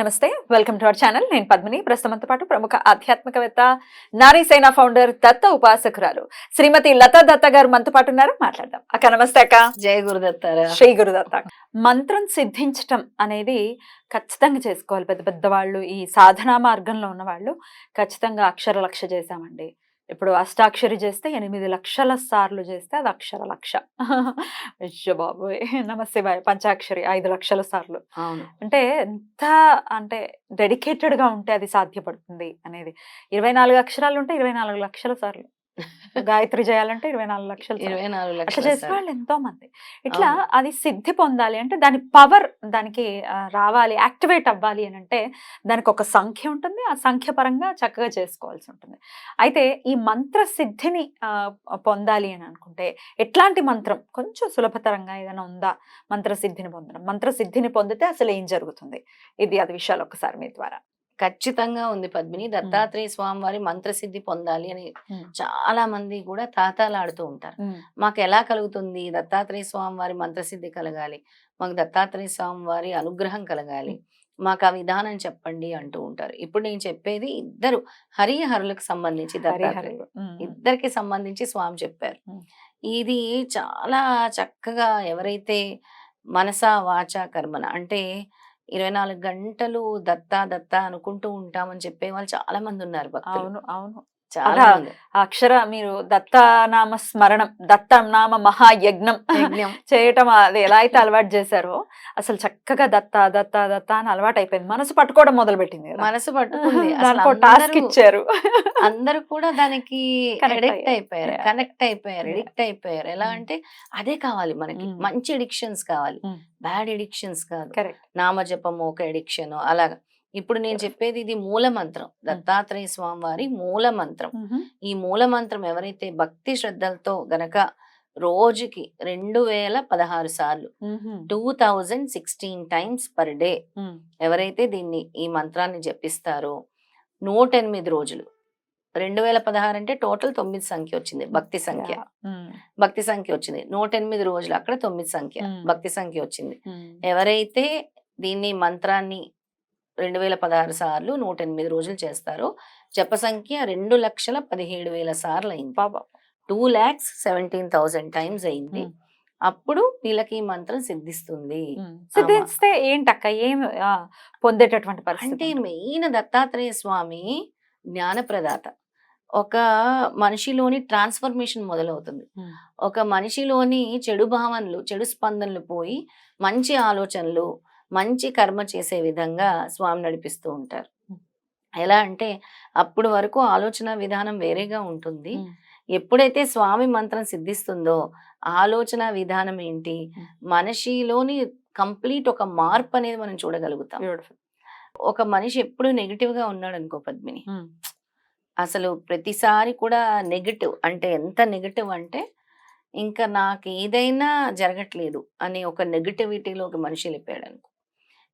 నమస్తే welcome to our channel. నేను పద్మిని. ప్రస్తుతంతో పాటు ప్రముఖ ఆధ్యాత్మికవేత్త నారీ సేన ఫౌండర్ దత్త ఉపాసకురాలు శ్రీమతి లతా దత్త గారు మనతో పాటు ఉన్నారు. మాట్లాడదాం. అక్క నమస్తే అక్క. జయ గురుదత్తారా శ్రీ గురుదత్త. మంత్రం సిద్ధించటం అనేది ఖచ్చితంగా చేసుకోవాలి. పెద్ద పెద్ద వాళ్ళు ఈ సాధనా మార్గంలో ఉన్న వాళ్ళు ఖచ్చితంగా అక్షర లక్ష చేశామండి. ఇప్పుడు అష్టాక్షరి చేస్తే ఎనిమిది లక్షల సార్లు చేస్తే అది అక్షర లక్ష. బాబోయ్! నమస్తే బాయ్! పంచాక్షరి ఐదు లక్షల సార్లు. అంటే ఎంత అంటే డెడికేటెడ్గా ఉంటే అది సాధ్యపడుతుంది అనేది. ఇరవై నాలుగు అక్షరాలు ఉంటే ఇరవై నాలుగు లక్షల సార్లు. గాయత్రి చేయాలంటే ఇరవై నాలుగు లక్షల. ఇరవై నాలుగు లక్షల చేసే. వాళ్ళు ఎంతో మంది ఇట్లా. అది సిద్ధి పొందాలి అంటే దాని పవర్ దానికి రావాలి యాక్టివేట్ అవ్వాలి అని అంటే దానికి ఒక సంఖ్య ఉంటుంది. ఆ సంఖ్య పరంగా చక్కగా చేసుకోవాల్సి ఉంటుంది. అయితే ఈ మంత్ర సిద్ధిని పొందాలి అని అనుకుంటే ఎట్లాంటి మంత్రం? కొంచెం సులభతరంగా ఏదైనా ఉందా? మంత్ర సిద్ధిని పొందడం. మంత్ర సిద్ధిని పొందితే అసలు ఏం జరుగుతుంది? ఇది అది విషయాలు ఒకసారి మీ ద్వారా. ఖచ్చితంగా ఉంది పద్మిని. దత్తాత్రేయ స్వామి వారి మంత్రసిద్ధి పొందాలి అని. చాలా మంది కూడా తాతాలాడుతూ ఉంటారు. మాకు ఎలా కలుగుతుంది? దత్తాత్రేయ స్వామి వారి మంత్రసిద్ధి కలగాలి. మాకు దత్తాత్రేయ స్వామి వారి అనుగ్రహం కలగాలి. మాకు ఆ విధానం చెప్పండి అంటూ ఉంటారు. ఇప్పుడు నేను చెప్పేది ఇద్దరు హరిహరులకు సంబంధించి దత్తాత్రేయ హరిహరులు. ఉమ్. ఇద్దరికి సంబంధించి స్వామి చెప్పారు. ఇది చాలా చక్కగా ఎవరైతే మనసా వాచ కర్మన అంటే ఇరవై నాలుగు గంటలు దత్తా దత్తా అనుకుంటూ ఉంటామని చెప్పే వాళ్ళు చాలా మంది ఉన్నారు భక్తులు. అవును అవును. చాలా అక్షర మీరు దత్తానామ స్మరణం దత్తనామ మహాయజ్ఞం యజ్ఞం. చేయటం అది ఎలా అయితే అలవాటు చేశారో అసలు చక్కగా దత్త దత్త దత్త అని అలవాటు అయిపోయింది మనసు పట్టుకోవడం మొదలు పెట్టింది మనసు పట్టుకుంది టాస్క్ ఇచ్చారు అందరూ కూడా దానికి అడిక్ట్. అయిపోయారు. కనెక్ట్ అయిపోయారు. ఎడిక్ట్ అయిపోయారు ఎలా Mm. అంటే అదే కావాలి మనకి Mm. మంచి ఎడిక్షన్స్ కావాలి Mm. బ్యాడ్ ఎడిక్షన్స్ కాదు కరెక్ట్ నామజపము ఒక ఎడిక్షన్ అలాగా ఇప్పుడు నేను చెప్పేది ఇది మూల మంత్రం దత్తాత్రేయ స్వామి వారి మూల మంత్రం ఈ మూల మంత్రం ఎవరైతే భక్తి శ్రద్ధలతో గనక రోజుకి రెండు వేల పదహారు సార్లు two thousand sixteen times per day ఎవరైతే దీన్ని ఈ మంత్రాన్ని జపిస్తారో నూట ఎనిమిది రోజులు. రెండు వేల పదహారు అంటే టోటల్ తొమ్మిది సంఖ్య వచ్చింది భక్తి సంఖ్య. భక్తి సంఖ్య వచ్చింది. నూట ఎనిమిది రోజులు అక్కడ తొమ్మిది సంఖ్య. భక్తి సంఖ్య వచ్చింది. ఎవరైతే దీన్ని మంత్రాన్ని రెండు వేల పదహారు సార్లు నూట ఎనిమిది రోజులు చేస్తారో. జప సంఖ్య రెండు లక్షల పదిహేడు వేల సార్లు అయింది. బాబా two lakhs seventeen thousand times అయింది. అప్పుడు వీళ్ళకి ఈ మంత్రం సిద్ధిస్తుంది. సిద్ధిస్తే ఏంటక్క? ఏం పొందేటటువంటి అంటే పరిస్థితి మెయిన్ దత్తాత్రేయ స్వామి జ్ఞానప్రదాత. ఒక మనిషిలోని ట్రాన్స్ఫర్మేషన్ మొదలవుతుంది. ఒక మనిషిలోని చెడు భావనలు చెడు స్పందనలు పోయి మంచి ఆలోచనలు మంచి కర్మ చేసే విధంగా స్వామి నడిపిస్తూ ఉంటారు. ఎలా అంటే అప్పుడు వరకు ఆలోచన విధానం వేరేగా ఉంటుంది. ఎప్పుడైతే స్వామి మంత్రం సిద్ధిస్తుందో ఆలోచన విధానం ఏంటి. మనిషిలోని కంప్లీట్ ఒక మార్పు అనేది మనం చూడగలుగుతాం. ఒక మనిషి ఎప్పుడు నెగిటివ్గా ఉన్నాడు అనుకో పద్మిని. అసలు ప్రతిసారి కూడా నెగిటివ్ అంటే ఎంత నెగిటివ్ అంటే ఇంకా నాకు ఏదైనా జరగట్లేదు అనే ఒక నెగిటివిటీలోకి మనిషి వెళ్ళిపోయాడు అనుకో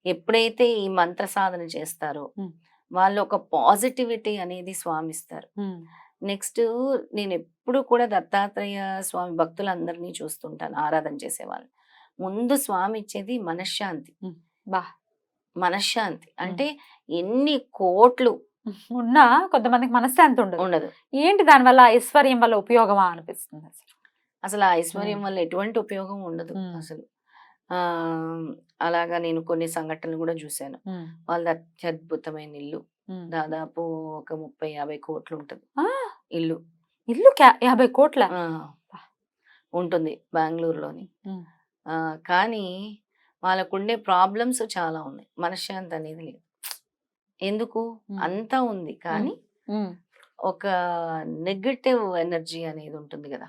ఎప్పుడైతే ఈ మంత్ర సాధన చేస్తారో. వాళ్ళు ఒక పాజిటివిటీ అనేది స్వామిస్తారు. నెక్స్ట్ నేను ఎప్పుడు కూడా దత్తాత్రేయ స్వామి భక్తులందరినీ చూస్తుంటాను ఆరాధన చేసేవాళ్ళు. ముందు స్వామి ఇచ్చేది మనశ్శాంతి. బా. మనశ్శాంతి. అంటే ఎన్ని కోట్లు ఉన్నా కొంతమందికి మనశ్శాంతి ఉండదు. ఉండదు. ఏంటి దానివల్ల ఐశ్వర్యం వల్ల ఉపయోగమా అనిపిస్తుంది అసలు? అసలు ఆ ఐశ్వర్యం వల్ల ఎటువంటి ఉపయోగం ఉండదు. అసలు. అలాగా నేను కొన్ని సంఘటనలు కూడా చూశాను వాళ్ళ అత్యద్భుతమైన ఇల్లు. దాదాపు ఒక ముప్పై యాభై కోట్లు ఉంటుంది. ఇల్లు. ఇల్లు యాభై కోట్ల? ఉంటుంది బెంగళూరులోని. కానీ వాళ్ళకుండే ప్రాబ్లమ్స్ చాలా ఉన్నాయి. మనశ్శాంతి అనేది లేదు. ఎందుకు. అంతా ఉంది. కానీ. ఒక నెగటివ్ ఎనర్జీ అనేది ఉంటుంది కదా.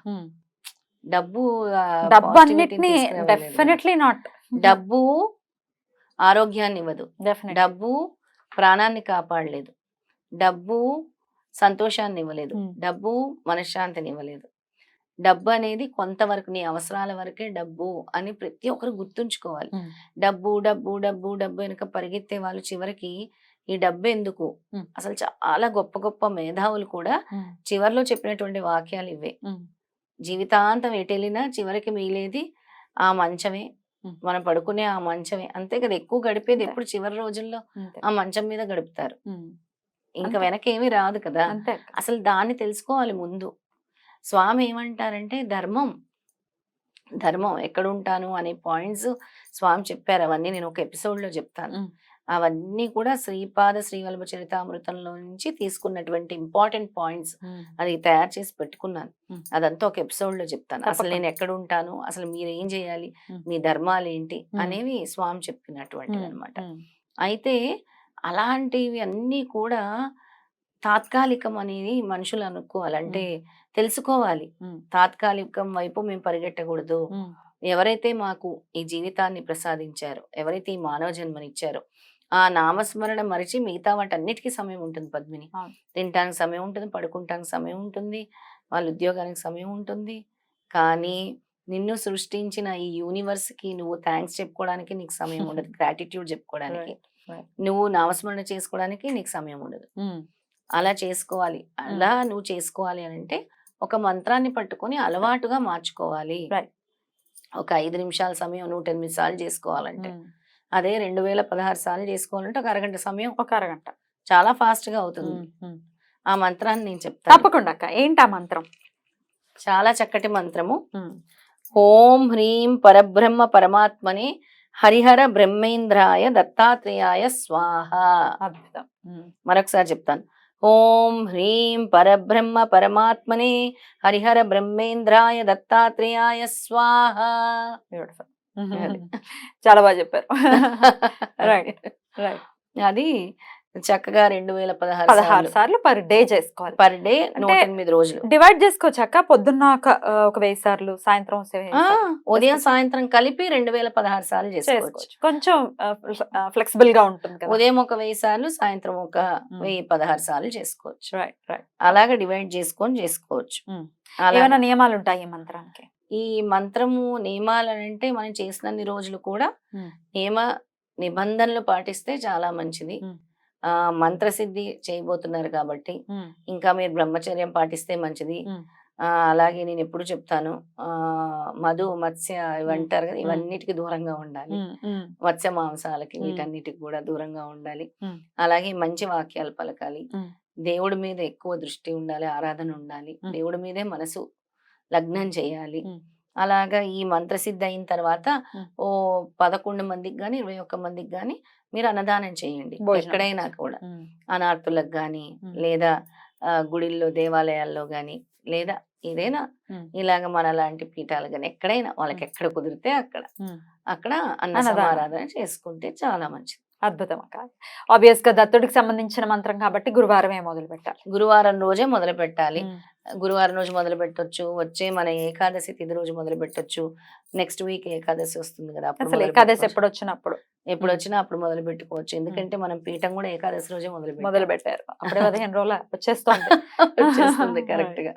డబ్బు డబ్బు అన్నిటినీ. డెఫినెట్లీ నాట్ డబ్బు ఆరోగ్యాన్ని ఇవ్వదు. డెఫినెట్ డబ్బు ప్రాణాన్ని కాపాడలేదు. డబ్బు సంతోషాన్ని ఇవ్వలేదు. Hmm. డబ్బు మనశ్శాంతిని ఇవ్వలేదు. డబ్బు అనేది కొంతవరకు నీ అవసరాల వరకే డబ్బు అని ప్రతి ఒక్కరు గుర్తుంచుకోవాలి. డబ్బు డబ్బు డబ్బు డబ్బు వెనుక పరిగెత్తే వాళ్ళు చివరికి ఈ డబ్బు ఎందుకు? ఉమ్. అసలు చాలా గొప్ప గొప్ప మేధావులు కూడా చివరిలో చెప్పినటువంటి వాక్యాలు ఇవే. జీవితాంతం ఎటు వెళ్ళినా చివరికి మిగిలేది ఆ మంచమే. మనం పడుకునే ఆ మంచమే అంతే కదా ఎక్కువ గడిపేది. ఎప్పుడు చివరి రోజుల్లో. ఆ మంచం మీద గడుపుతారు. ఇంకా అంతే. వెనక ఏమీ రాదు కదా. అసలు దాన్ని తెలుసుకోవాలి ముందు స్వామి ఏమంటారంటే ధర్మం ధర్మం ఎక్కడ ఉంటాను అనే పాయింట్స్ స్వామి చెప్పారు అవన్నీ నేను ఒక ఎపిసోడ్లో చెప్తాను. అవన్నీ కూడా శ్రీపాద శ్రీవల్లభ చరితామృతంలో నుంచి తీసుకున్నటువంటి ఇంపార్టెంట్ పాయింట్స్. అది తయారు చేసి పెట్టుకున్నాను. అదంతా ఒక ఎపిసోడ్లో చెప్తాను అసలు. నేను ఎక్కడ ఉంటాను అసలు మీరు ఏం చేయాలి. మీ ధర్మాలు ఏంటి. అనేవి స్వామి చెప్పినటువంటివి. అనమాట. అయితే అలాంటివి అన్నీ కూడా తాత్కాలికం అనేది మనుషులు అనుకోవాలి అంటే తెలుసుకోవాలి. తాత్కాలికం వైపు మేము పరిగెట్టకూడదు. ఎవరైతే మాకు ఈ జీవితాన్ని ప్రసాదించారో ఎవరైతే ఈ మానవ జన్మనిచ్చారో ఆ నామస్మరణ మరిచి మిగతా వాటన్నిటికీ సమయం ఉంటుంది పద్మిని. తినటానికి సమయం ఉంటుంది పడుకుంటానికి సమయం ఉంటుంది వాళ్ళ ఉద్యోగానికి సమయం ఉంటుంది కానీ నిన్ను సృష్టించిన ఈ యూనివర్స్కి నువ్వు థ్యాంక్స్ చెప్పుకోవడానికి నీకు సమయం ఉండదు గ్రాటిట్యూడ్ చెప్పుకోవడానికి. నువ్వు నామస్మరణ చేసుకోవడానికి నీకు సమయం ఉండదు. అలా చేసుకోవాలి అలా నువ్వు చేసుకోవాలి అని అంటే ఒక మంత్రాన్ని పట్టుకొని అలవాటుగా మార్చుకోవాలి. ఒక ఐదు నిమిషాల సమయం నూట ఎనిమిది సార్లు చేసుకోవాలంటే. అదే రెండు వేల పదహారు సార్లు చేసుకోవాలంటే ఒక అరగంట సమయం ఒక అరగంట. చాలా ఫాస్ట్గా అవుతుంది. ఆ మంత్రాన్ని నేను చెప్తాను. తప్పకుండా అక్క. ఏంటి ఆ మంత్రం? చాలా చక్కటి మంత్రము. ఓం హ్రీం పరబ్రహ్మ పరమాత్మనే హరిహర బ్రహ్మేంద్రాయ దత్తాత్రేయాయ స్వాహ. అద్భుతం. మరొకసారి చెప్తాను. ఓం హ్రీం పరబ్రహ్మ పరమాత్మనే హరిహర బ్రహ్మేంద్రాయ దత్తాత్రేయాయ స్వాహ. బ్యూటిఫుల్. చాలా బాగా చెప్పారు. Right right. అది చక్కగా రెండు వేల పదహారు పదహారు సార్లు. పర్ డే చేసుకోవాలి. పర్ డే నూట ఎనిమిది రోజులు. డివైడ్ చేసుకోవచ్చు అక్క పొద్దున్న ఒక వెయ్యి సార్లు సాయంత్రం ఉదయం సాయంత్రం కలిపి రెండు వేల పదహారు సార్లు చేసుకోవచ్చు. కొంచెం ఫ్లెక్సిబుల్గా ఉంటుంది ఉదయం ఒక వెయ్యి సార్లు సాయంత్రం ఒక. వెయ్యి పదహారు సార్లు చేసుకోవచ్చు. Right right. అలాగే డివైడ్ చేసుకొని చేసుకోవచ్చు. ఏమైనా నియమాలు ఉంటాయి ఈ మంత్రానికి? ఈ మంత్రము నియమాలు అంటే మనం చేసినన్ని రోజులు కూడా. నియమ నిబంధనలు పాటిస్తే చాలా మంచిది. ఆ మంత్రసిద్ధి చేయబోతున్నారు కాబట్టి. ఇంకా మీరు బ్రహ్మచర్యం పాటిస్తే మంచిది అలాగే నేను ఎప్పుడు చెప్తాను ఆ మధు మత్స్య ఇవి మ్మ్. అంటారు కదా. ఇవన్నిటికి దూరంగా ఉండాలి మత్స్య మాంసాలకి. వీటన్నిటికి కూడా దూరంగా ఉండాలి. అలాగే మంచి వాక్యాలు పలకాలి. దేవుడి మీద ఎక్కువ దృష్టి ఉండాలి ఆరాధన ఉండాలి. దేవుడి మీదే మనసు లగ్నం చేయాలి. అలాగా ఈ మంత్రసిద్ధి అయిన తర్వాత. ఓ పదకొండు మందికి గాని ఇరవై ఒక్క మందికి గాని మీరు అన్నదానం చేయండి ఎక్కడైనా. కూడా గాని మ్మ్. లేదా గుడిల్లో దేవాలయాల్లో గాని లేదా ఏదైనా. ఇలాగ మన లాంటి పీఠాలు గాని ఎక్కడైనా వాళ్ళకి. ఎక్కడ కుదిరితే అక్కడ. అక్కడ అన్న. సమారాధన చేసుకుంటే చాలా మంచిది అద్భుతం అక్క. ఆబ్వియస్గా దత్తుడికి సంబంధించిన మంత్రం కాబట్టి గురువారమే మొదలు పెట్టాలి గురువారం రోజే మొదలు పెట్టాలి గురువారం రోజు మొదలు పెట్టొచ్చు వచ్చే మన ఏకాదశి తిథి రోజు మొదలు పెట్టొచ్చు నెక్స్ట్ వీక్ ఏకాదశి వస్తుంది కదా అసలు ఏకాదశి. ఎప్పుడు వచ్చినప్పుడు. ఎప్పుడు వచ్చినా అప్పుడు మొదలు పెట్టుకోవచ్చు ఎందుకంటే మనం పీఠం కూడా ఏకాదశి రోజే మొదలు. మొదలు పెట్టారు అప్పుడే పదిహేను రోజులు వచ్చేస్తుంది. వచ్చేస్తుంది కరెక్ట్గా.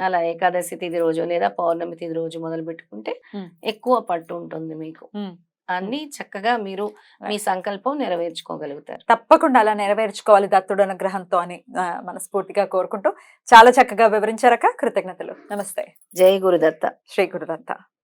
అలా ఏకాదశి తిథి రోజు లేదా పౌర్ణమి తిథి రోజు మొదలు పెట్టుకుంటే. ఎక్కువ పట్టు ఉంటుంది మీకు. అన్ని చక్కగా మీరు మీ సంకల్పం నెరవేర్చుకోగలుగుతారు. తప్పకుండా అలా నెరవేర్చుకోవాలి దత్తుడు అనుగ్రహంతో అని మనస్ఫూర్తిగా కోరుకుంటూ చాలా చక్కగా వివరించారక కృతజ్ఞతలు. నమస్తే. జై గురుదత్త. శ్రీ గురుదత్త.